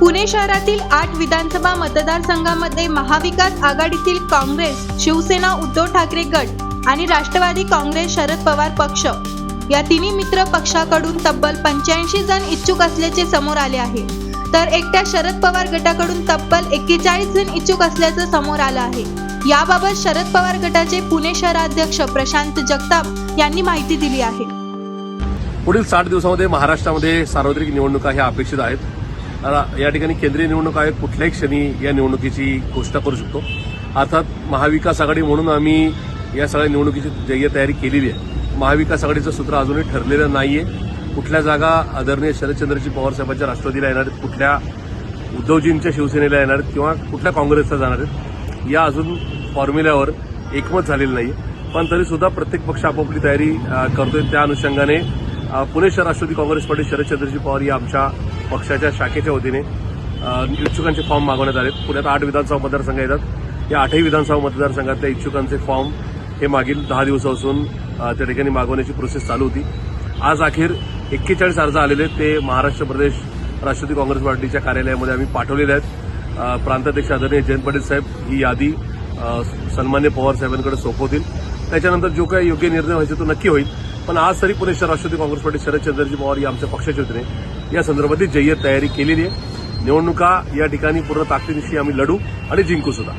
पुणे शहरातील आठ विधानसभा मतदारसंघामध्ये महाविकास आघाडीतील काँग्रेस शिवसेना उद्धव ठाकरे गट आणि राष्ट्रवादी काँग्रेस शरद पवार पक्ष. या तिन्ही मित्र पक्षाकडून तब्बल पंच्याऐंशी जण इच्छुक असल्याचे समोर आले आहे. तर एकट्या शरद पवार गटाकडून तब्बल एक्केचाळीस जण इच्छुक असल्याचं समोर आलं आहे. याबाबत शरद पवार गटाचे पुणे शहराध्यक्ष प्रशांत जगताप यांनी माहिती दिली आहे. पुढील साठ दिवसामध्ये महाराष्ट्रामध्ये सार्वत्रिक निवडणुका ह्या अपेक्षित आहेत. या ठिकाणी केंद्रीय निवडणूक आयोग कुठल्याही क्षणी या निवडणुकीची घोषणा करू शकतो. अर्थात महाविकास आघाडी म्हणून आम्ही या सगळ्या निवडणुकीची जय्य तयारी केलेली आहे. महाविकास आघाडीचं सूत्र अजूनही ठरलेलं नाहीये. कुठल्या जागा आदरणीय शरदचंद्रजी पवार साहेबांच्या राष्ट्रवादीला येणार आहेत कुठल्या उद्धवजींच्या शिवसेनेला येणार आहेत किंवा कुठल्या काँग्रेसला जाणार आहेत या अजून फॉर्म्युल्यावर एकमत झालेलं नाही पण तरीसुद्धा प्रत्येक पक्ष आपापली तयारी करतोय. त्या अनुषंगाने पुणे शहर राष्ट्रवादी काँग्रेस पार्टी शरदचंद्रजी पवार या आमच्या पक्षाच्या शाखेच्या वतीने इच्छुकांचे फॉर्म मागवण्यात आले. पुण्यात आठ विधानसभा मतदारसंघ येतात. या आठही विधानसभा मतदारसंघातल्या इच्छुकांचे फॉर्म हे मागील दहा दिवसापासून असून त्या ठिकाणी मागवण्याची प्रोसेस चालू होती. आज अखेर एक्केचाळीस अर्ज आलेले ते महाराष्ट्र प्रदेश राष्ट्रवादी काँग्रेस पार्टीच्या कार्यालयामध्ये आम्ही पाठवलेले आहेत. प्रांताध्यक्ष आदरणीय जयंत पाटील साहेब ही यादी सन्मान्य पवार साहेबांकडे सोपवतील. त्याच्यानंतर जो काही योग्य निर्णय व्हायचा तो नक्की होईल. पण आज तरी पुणे शहर राष्ट्रवादी काँग्रेस पार्टी शरदचंद्रजी पवार या आमच्या पक्षाच्या वतीने या संदर्भातली जय्यत तयारी केलेली आहे. निवडणुका या ठिकाणी पूर्ण ताकदीनिशी आम्ही लढू आणि जिंकू सुद्धा.